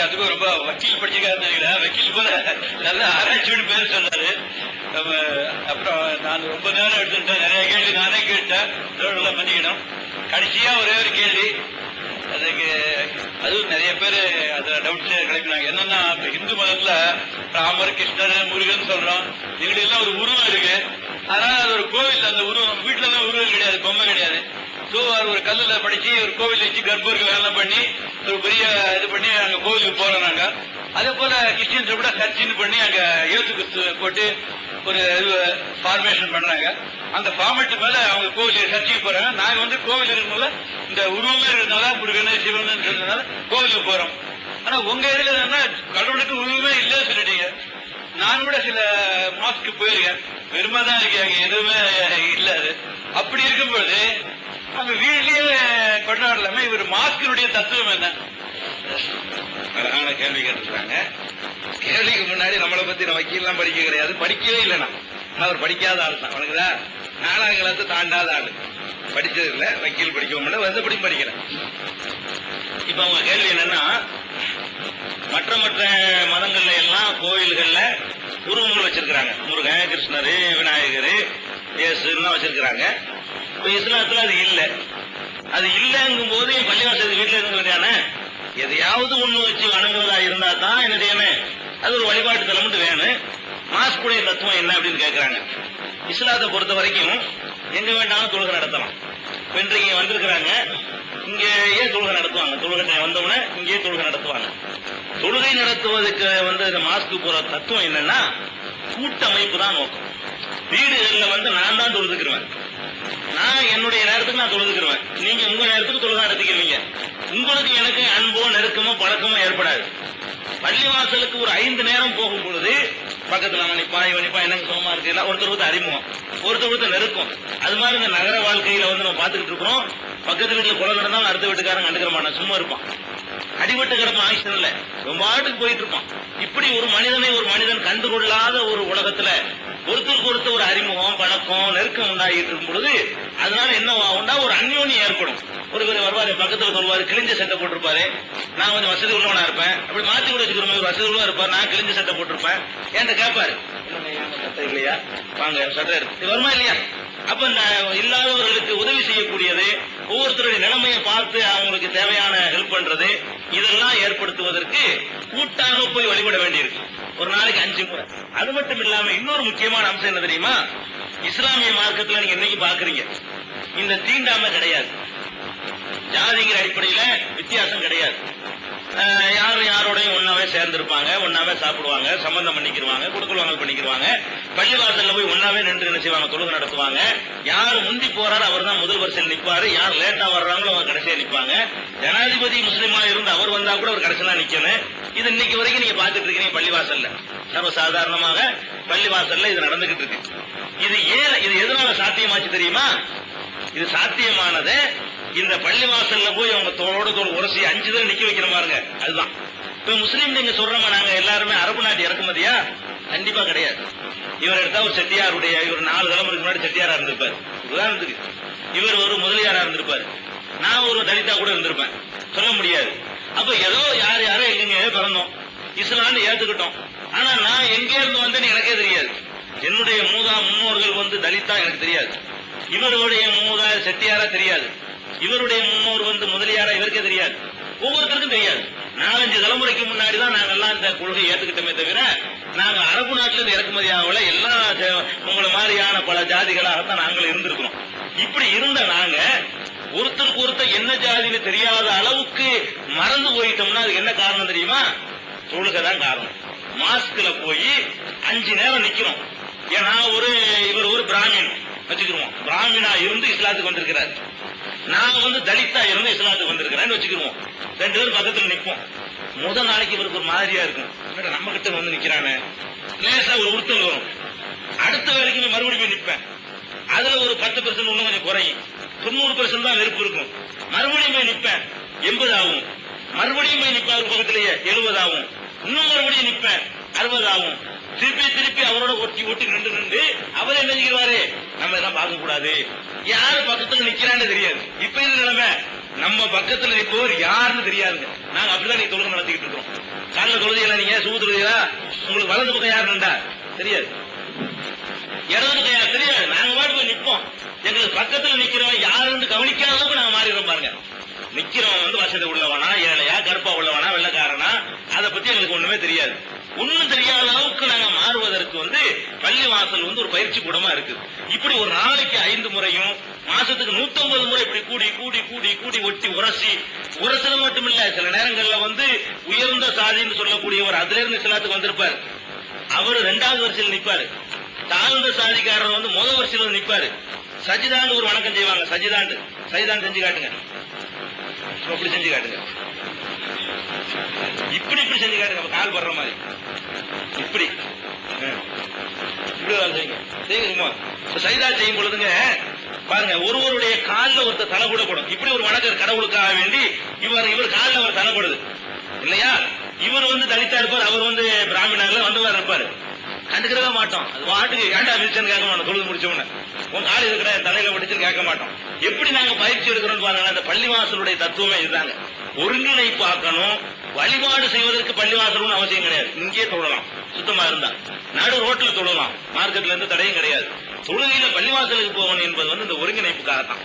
எல்லாத்துக்கும் ரொம்ப வக்கீல் படிச்சிருக்காருன்னு நினைக்கிறேன். வக்கீல் போல நல்லா ஆராய்ச்சியோட பேர் சொன்னாரு. நம்ம அப்புறம் நான் ரொம்ப நேரம் எடுத்துட்டேன் நிறைய கேள்வி நானே கேட்டேன். மன்னிக்கணும் கடைசியா ஒரே ஒரு கேள்வி. அதுக்கு அதுவும் நிறைய பேர் அதுல டவுட்ஸ் கிடைக்கிறாங்க என்னன்னா இப்ப இந்து மதத்துல ராமர் கிருஷ்ணர் முருகன் சொல்றோம். எங்களுக்கு எல்லாம் ஒரு உருவம் இருக்கு ஆனா அது ஒரு கோவில் அந்த உருவம் நம்ம வீட்டுல எல்லாம் உருவம் கிடையாது பொம்மை கிடையாது ஸோ அது ஒரு கல்லுல படிச்சு ஒரு கோவில் வச்சு கர்ப்பூருக்கு வேலை பண்ணி ஒரு பெரிய இது பண்ணி அங்க கோவிலுக்கு போறோம் நாங்க. அதே போல கிறிஸ்டியன்ஸ் கூட சர்ச்சின்னு பண்ணி அங்க இயேசு கிறிஸ்து போட்டு ஒரு ஃபார்மேஷன் பண்றாங்க. அந்த ஃபார்மேட் மேல அவங்க கோவில் சர்ச்சுக்கு போறாங்க. நாங்க வந்து கோவில் இருக்கிறதுனால இந்த உருவமே இருக்கிறதுனால முருகன் சிவன் சொல்றதுனால கோவிலுக்கு போறோம். ஆனா உங்க இதுல என்னன்னா கடவுளுக்கு உருவமே இல்லைன்னு சொல்லிட்டீங்க. நான் கூட சில மாஸ்க்கு போயிருக்கேன். பெருமை தான் இருக்கு அங்க எதுவுமே இல்லாது அப்படி இருக்கும்போது நம்ம வீட்லயே கொண்டாடலாமே. இவர் மாஸ்கினுடைய தத்துவம் என்ன? அழகான கேள்வி கேட்டிருக்காங்க. கேள்விக்கு முன்னாடி நம்மளை பத்தி நம்ம வக்கீல்லாம் படிக்க கிடையாது. படிக்கவே இல்லை நான். படிக்காத ஆள் தான். உனக்குதா நாலாம் கிளாஸ் தாண்டாத ஆளு. படிச்சது இல்ல வக்கீல் படிக்கவும் இல்லை வந்தபடி படிக்கிறேன். இப்ப அவங்க கேள்வி என்னன்னா மற்ற மற்ற மதங்கள்ல எல்லாம் கோயில்கள்ல உருவங்கள் வச்சிருக்கிறாங்க. முருகன் கிருஷ்ணர் விநாயகர் இயேசுலாம் வச்சிருக்கிறாங்க. இப்ப இஸ்லாத்துல அது இல்ல. அது இல்லங்கும் போது என் பள்ளிவாசல் வீட்டுல இருக்கிறதானே எதையாவது ஒண்ணு வச்சு வணங்குவதா இருந்தா தான் என்ன செய்யணும்? அது ஒரு வழிபாட்டு தலம்னு வேணும். மாஸ்குடைய தத்துவம் என்ன அப்படின்னு கேட்கறாங்க இஸ்லாத்தை பொறுத்த வரைக்கும் எங்க வேண்டாலும் தொழுகை நடத்தலாம். இப்ப இன்றைக்கு வந்திருக்கிறாங்க. இங்கேயே தொழுகை நடத்துவாங்க. தொழுகை வந்தவுடனே இங்கேயே தொழுகை நடத்துவாங்க. தொழுகை நடத்துவதற்கு வந்து இந்த மாஸ்க்கு போற தத்துவம் என்னன்னா கூட்டமைப்பு தான் நோக்கம். வீடுகள்ல வந்து நான் தான் தொழுதுக்கிறேன் நான் என்னுடைய நேரத்துக்கு நான் தொழுதுக்கிறேன் நீங்க உங்க நேரத்துக்கு தொழுகை நடத்திக்கிறீங்க உங்களுக்கு எனக்கு அன்போ நெருக்கமோ பழக்கமோ ஏற்படாது. பள்ளிவாசலுக்கு ஒரு ஐந்து நேரம் போகும் பொழுது பக்கத்துல அவன் நிப்பா இவன் நிப்பா எனக்கு இருக்கு எல்லாம் ஒருத்தர் ஒருத்தர் அறிமுகம். ஒருத்த ஒருத்த நெருக்கம். அது மாதிரி இந்த நகர வாழ்க்கையில வந்து நம்ம பாத்துக்கிட்டு இருக்கிறோம். பக்கத்து வீட்டுல குளம் நடந்தாலும் அடுத்த வீட்டுக்காரன் கண்டுக்கிற சும்மா இருப்பான். அடிபட்டு கிடப்பான் ஆக்ஷன் இல்ல ரொம்ப ஆட்டுக்கு போயிட்டு இருப்பான். இப்படி ஒரு மனிதனை ஒரு மனிதன் கண்டுகொள்ளாத ஒரு உலகத்துல ஒருத்தருக்கு ஒருத்தர் ஒரு அறிமுகம் பழக்கம் நெருக்கம் உண்டாகிட்டு இருக்கும் பொழுது அதனால என்ன ஆகும்னா ஒரு அந்யோன்யம் ஏற்படும். ஒரு பேர் வருவாரு பக்கத்துல சொல்வாரு கிழிஞ்ச சட்டை போட்டிருப்பாரு. நான் கொஞ்சம் வசதி உள்ளவனா இருப்பேன். அப்படி மாத்தி கூட வச்சுக்கிற மாதிரி வசதி உள்ளவா இருப்பார். நான் கிழிஞ்ச சட்டை போட்டிருப்பேன். என்கிட்ட கேட்பாரு சட்டை இல்லையா? வாங்க சட்டை எடுத்து. வருமா இல்லையா? அப்ப இல்லாதவர்களுக்கு உதவி செய்யக்கூடியது ஒவ்வொருத்தருடைய நிலைமையை பார்த்து அவங்களுக்கு தேவையான ஹெல்ப் பண்றது இதெல்லாம் ஏற்படுத்துவதற்கு கூட்டாக போய் வழிபட வேண்டியிருக்கு. ஒரு நாளைக்கு அஞ்சு முறை. அது மட்டும் இல்லாம இன்னொரு முக்கியமான அம்சம் என்ன தெரியுமா? இஸ்லாமிய மார்க்கத்துல நீங்க இன்னைக்கு பாக்குறீங்க? இந்த தீண்டாம கிடையாது. ஜாதிங்கிற அடிப்படையில வித்தியாசம் கிடையாது. யாரும் யாரோடையும் ஒன்னாவே சேர்ந்திருப்பாங்க ஒன்னாவே சாப்பிடுவாங்க சம்பந்தம் பண்ணிக்கிருவாங்க குடுக்கல் பண்ணிக்கிருவாங்க. பள்ளிவாசல்ல போய் ஒன்னாவே நின்று என்ன செய்வாங்க? தொழுகை நடத்துவாங்க. யார் முந்தி போறாரு அவர் தான் முதல் வரிசையில் நிப்பாரு. யார் லேட்டா வர்றாங்களோ அவங்க கடைசியா நிற்பாங்க ஜனாதிபதி முஸ்லீமா இருந்து அவர் வந்தா கூட அவர் கடைசியா நிக்கணும். இது இன்னைக்கு வரைக்கும் நீங்க பாத்துட்டு இருக்கீங்க பள்ளிவாசல்ல. சர்வ சாதாரணமாக பள்ளிவாசல்ல இது நடந்துகிட்டு இருக்கு. இது ஏன் இது எதனால சாத்தியமாச்சு தெரியுமா? இது சாத்தியமானது இந்த பள்ளிவாசல்ல போய் அவங்க தோளோட தோல் உரசி அஞ்சு தான் நிக்க வைக்கிற பாருங்க. அதுதான். இப்ப முஸ்லீம் நீங்க சொல்றோமா நாங்க எல்லாருமே அரபு நாட்டு இறக்குமதியா? கண்டிப்பா கிடையாது. இவர் எடுத்தா ஒரு செட்டியாருடைய இவர் நாலு தலைமுறைக்கு முன்னாடி செட்டியாரா இருந்திருப்பாரு. உதாரணத்துக்கு இவர் ஒரு முதலியாரா இருந்திருப்பாரு. நான் ஒரு தலிதா கூட இருந்திருப்பேன். சொல்ல முடியாது. அப்ப ஏதோ யார் யாரோ எங்க பிறந்தோம். இஸ்லாம்னு ஏத்துக்கிட்டோம். ஆனா நான் எங்க இருந்து வந்தேன்னு எனக்கே தெரியாது. என்னுடைய மூதா முன்னோர்கள் வந்து தலித்தா எனக்கு தெரியாது. இவருடைய மூதா செட்டியாரா தெரியாது. இவருடைய முன்னோர் வந்து முதலியாரா இவருக்கே தெரியாது. ஒவ்வொருத்தருக்கும் தெரியாது. நான் தலைமுறைக்கு முன்னாடி தான் நாங்க எல்லாம் இந்த கொள்கையை ஏத்துக்கிட்டோமே தவிர நாங்க அரபு நாட்டுல இருந்து இறக்குமதி ஆகல எல்லா உங்களை மாதிரியான பல ஜாதிகளாகத்தான் நாங்கள் இருந்திருக்கிறோம். இப்படி இருந்த நாங்க ஒருத்தருக்கு ஒருத்தர் என்ன ஜாதின்னு தெரியாத அளவுக்கு மறந்து போயிட்டோம்னா அதுக்கு என்ன காரணம் தெரியுமா? தொழுகை தான் காரணம். மாஸ்க்ல போய் அஞ்சு நேரம் நிக்கிறோம். ஏன்னா ஒரு இவர் ஒரு பிராமின் வச்சுக்கிருவோம். பிராமினா இருந்து இஸ்லாத்துக்கு வந்திருக்கிறார். நான் வந்து தலித்தா இருந்து இஸ்லாத்துக்கு வந்திருக்கிறேன்னு வச்சுக்கிருவோம். ரெண்டு பேரும் பக்கத்துல நிற்போம் முத நாளைக்கு இவருக்கு ஒரு மாதிரியா இருக்கும். என்னடா நம்ம கிட்ட வந்து நிக்கிறானே. லேசா ஒரு உறுத்தல் வரும். அடுத்த வேலைக்கு மறுபடியும் போய் நிப்பேன். அதுல ஒரு பத்து பெர்சன்ட் இன்னும் கொஞ்சம் குறையும். தொண்ணூறு பெர்சன்ட் தான் வெறுப்பு இருக்கும். மறுபடியும் போய் நிப்பேன். எண்பது ஆகும். மறுபடியும் போய் நிப்பேன் அவர் பக்கத்திலேயே எழுபது ஆகும். இன்னும் மறுபடியும் நிப்பேன். அறுபது ஆகும். திருப்பி திருப்பி அவரோட ஒட்டி ஒட்டி நின்று நின்று அவர் என்ன செய்வாரு? நம்ம இதெல்லாம் பார்க்க கூடாது யாரு பக்கத்துல நிக்கிறான்னு தெரியாது. இப்ப இந்த நிலைமை? நம்ம பக்கத்துல நிற்பவர் யாருன்னு தெரியாதுங்க. நாங்க அப்படிதான் நீங்க தொழுகை நடத்திக்கிட்டு இருக்கோம். காலைல தொழுதியில நீங்க சுகு உங்களுக்கு வலது பக்கம் யாருன்னுடா தெரியாது. இடது பக்கம் யார்? தெரியாது. நாங்க பாட்டு நிற்போம். எங்களுக்கு பக்கத்துல நிக்கிறவன் யாருன்னு கவனிக்காத அளவுக்கு நாங்க மாறிடுறோம் பாருங்க. நிக்கிறவன் வந்து வசதி உள்ளவனா ஏழையா கருப்பா உள்ளவனா வெள்ளக்காரனா? அதை பத்தி எங்களுக்கு ஒண்ணுமே தெரியாது. ஒண்ணும் தெரியாத அளவுக்கு நாங்க மாறுவதற்கு வந்து பள்ளி வாசல் வந்து ஒரு பயிற்சி கூடமா இருக்கு. இப்படி ஒரு நாளைக்கு ஐந்து முறையும் மாசத்துக்கு 150 முறை இப்படி கூடி கூடி கூடி கூடி ஒட்டி உரசி. உரசது மட்டும் இல்ல சில நேரங்கள்ல வந்து உயர்ந்த சாதின்னு சொல்லக்கூடியவர் அதுல இருந்து சிலாத்துக்கு வந்திருப்பாரு. அவர் ரெண்டாவது வரிசையில் நிப்பாரு. தாழ்ந்த சாதிக்காரர் வந்து முதல் வரிசையில் வந்து நிப்பாரு. சஜிதாண்டு ஒரு வணக்கம் செய்வாங்க சஜிதாண்டு. சஜிதான் செஞ்சு காட்டுங்க. அப்படி செஞ்சு காட்டுங்க. இப்படி இப்படி செஞ்சு காட்டுங்க கால் படுற மாதிரி. இப்படி. இப்படி செய்யுங்க. செய்யுங்க சும்மா. சைதா செய்யும் பொழுதுங்க பாருங்க ஒருவருடைய கால்ல ஒருத்தர் தலை கூட படும் இப்படி ஒரு வணக்கர் கடவுளுக்காக வேண்டி இவர் இவர் கால்ல தலை தலைப்படுது இல்லையா? இவர் வந்து தலித்தா இருப்பார் அவர் வந்து பிராமணர்கள் வந்தவர் இருப்பாரு. கண்டுக்கிறவே மாட்டோம். அது பாட்டுக்கு ஏன்டா மிதிச்சன்னு கேட்க மாட்டோம் தொழுது முடிச்ச உடனே. உன் கால் இருக்கிற தலையில படிச்சுன்னு கேட்க மாட்டோம். எப்படி நாங்க பயிற்சி எடுக்கிறோம்னு பாருங்க அந்த பள்ளிவாசலுடைய தத்துவமே இதுதாங்க. ஒருங்கிணைப்பாக்கணும் வழிபாடு செய்வதற்கு பள்ளிவாசல்னு அவசியம் கிடையாது. இங்கே தொழலாம். சுத்தமா இருந்தா. நடு ரோட்ல தொழலாம். மார்க்கெட்ல இருந்து தடையும் கிடையாது. தொழுகையில பள்ளிவாசலுக்கு போகணும் என்பது வந்து இந்த ஒருங்கிணைப்புக்காகத்தான்.